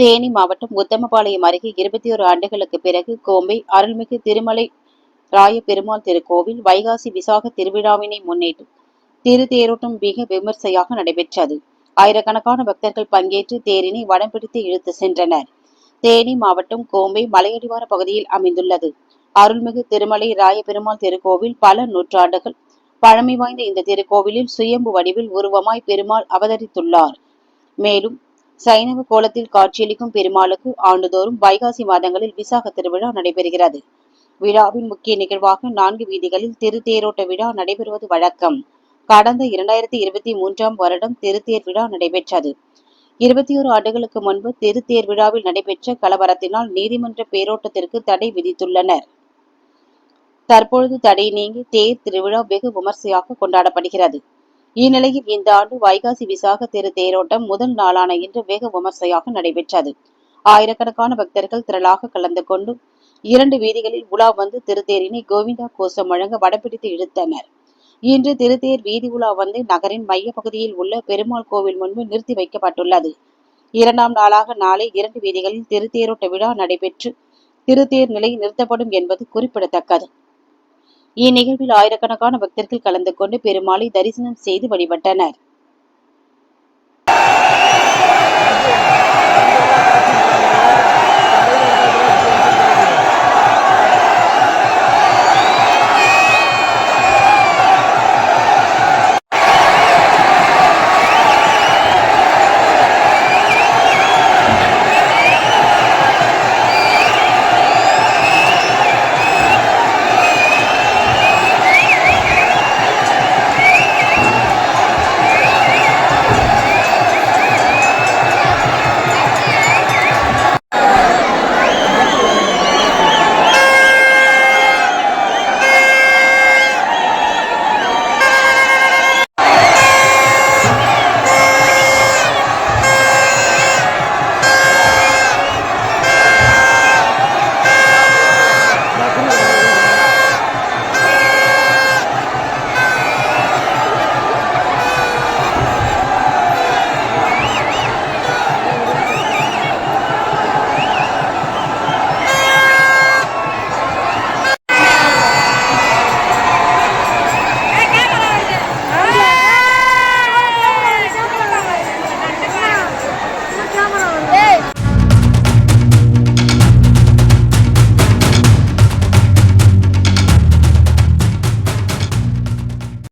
தேனி மாவட்டம் உத்தமபாளையம் அருகே இருபத்தி ஒரு ஆண்டுகளுக்கு பிறகு கோம்பை அருள்மிகு திருமலை ராய பெருமாள் திருக்கோவில் வைகாசி விசாக திருவிழாவினை முன்னிட்டு திருத்தேரோட்டம் மிக விமர்சையாக நடைபெற்றது. ஆயிரக்கணக்கான பக்தர்கள் பங்கேற்று தேரினை வடம் பிடித்து இழுத்து சென்றனர். தேனி மாவட்டம் கோம்பை மலையடிவார பகுதியில் அமைந்துள்ளது. அருள்மிகு திருமலை ராய பெருமாள் திருக்கோவில் பல நூற்றாண்டுகள் பழமை வாய்ந்த இந்த திருக்கோவிலில் சுயம்பு வடிவில் உருவமாய் பெருமாள் அவதரித்துள்ளார். மேலும் சைனவ கோலத்தில் காட்சியளிக்கும் பெருமாளுக்கு ஆண்டுதோறும் வைகாசி மாதங்களில் விசாக திருவிழா நடைபெறுகிறது. விழாவின் முக்கிய நிகழ்வாக நான்கு வீதிகளில் திருத்தேரோட்ட விழா நடைபெறுவது வழக்கம். கடந்த இரண்டாயிரத்தி இருபத்தி மூன்றாம் வருடம் திருத்தேர் விழா நடைபெற்றது. இருபத்தி ஒரு ஆண்டுகளுக்கு முன்பு திருத்தேர் விழாவில் நடைபெற்ற கலவரத்தினால் நீதிமன்ற பேரோட்டத்திற்கு தடை விதித்துள்ளனர். தற்பொழுது தடை நீங்கி தேர் திருவிழா வெகு விமர்சையாக கொண்டாடப்படுகிறது. இந்நிலையில் இந்த ஆண்டு வைகாசி விசாக திரு தேரோட்டம் முதல் நாளான இன்று வெகு விமர்சையாக நடைபெற்றது. ஆயிரக்கணக்கான பக்தர்கள் திரளாக கலந்து கொண்டு இரண்டு வீதிகளில் உலா வந்து திருத்தேரினை கோவிந்தா கோஷம் வழங்க வடப்பிடித்து இழுத்தனர். இன்று திருத்தேர் வீதி உலா வந்து நகரின் மைய பகுதியில் உள்ள பெருமாள் கோவில் முன்பு நிறுத்தி வைக்கப்பட்டுள்ளது. இரண்டாம் நாளாக நாளை இரண்டு வீதிகளில் திருத்தேரோட்ட விழா நடைபெற்று திருத்தேர் நிலை நிறுத்தப்படும் என்பது குறிப்பிடத்தக்கது. இந்நிகழ்வில் ஆயிரக்கணக்கான பக்தர்கள் கலந்து கொண்டு பெருமாளை தரிசனம் செய்து வழிபட்டனர்.